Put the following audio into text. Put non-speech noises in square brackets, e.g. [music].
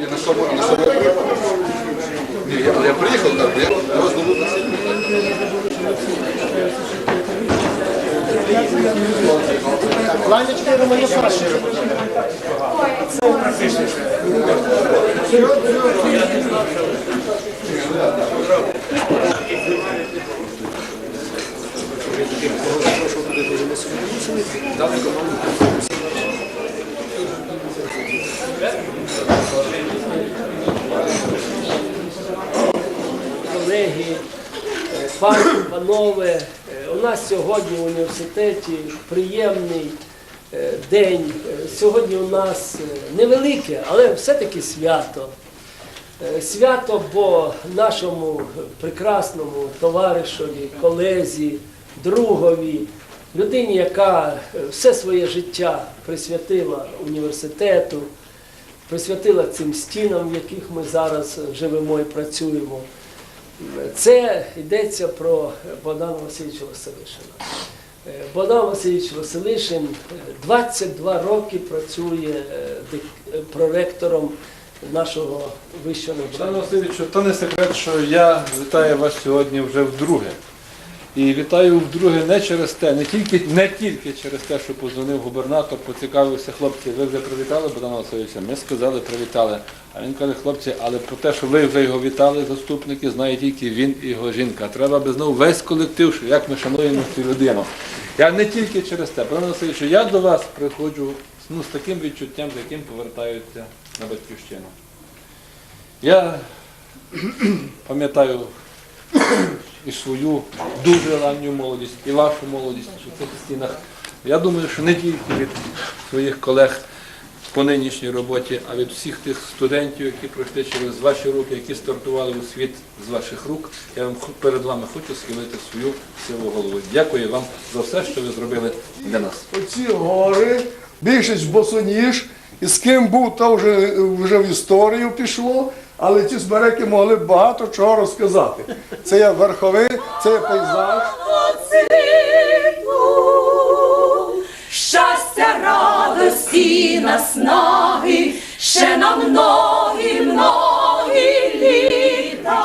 і на собою, на собою. Ні, я, я приїхав так, я роздобу на сім'ї. Ланечки Роману Саші. Дали команду. Колеги, е, пані, панове, е, у нас сьогодні в університеті приємний е, день. Сьогодні у нас невелике, але все-таки свято. Свято, бо нашому прекрасному товаришові, колезі, другові, людині, яка все своє життя присвятила університету, присвятила цим стінам, в яких ми зараз живемо і працюємо. Це йдеться про Богдана Васильовича Василишина. Е, Богдан Васильович Василишин е, 22 роки працює е, е, проректором нашого вищого Богдан Васильович, Васильовичу, то не секрет, що я вітаю вас сьогодні вже вдруге. І вітаю вдруге не через те, не тільки, не тільки через те, що позвонив губернатор, поцікавився, хлопці, ви вже привітали Богдана Васильовича? Ми сказали, привітали. А він каже, хлопці, але про те, що ви вже його вітали, заступники, знає тільки він і його жінка. Треба би знову весь колектив, що як ми шануємо цю людину. Я не тільки через те. Богдан Васильович, я до вас приходжу ну, з таким відчуттям, з яким повертаються на батьківщину. Я [clears throat] пам'ятаю і свою дуже ранню молодість, і вашу молодість у цих стінах. Я думаю, що не тільки від своїх колег по нинішній роботі, а від всіх тих студентів, які пройшли через ваші руки, які стартували у світ з ваших рук. Я вам перед вами хочу схилити свою силу голову. Дякую вам за все, що ви зробили для нас. Оці гори, більшість босоніж, і з ким був, то вже, вже в історію пішло, але ті збереки могли б багато чого розказати. Це є верховий, це є пейзаж. щастя, радості, наснаги, ще на многі, многі літа.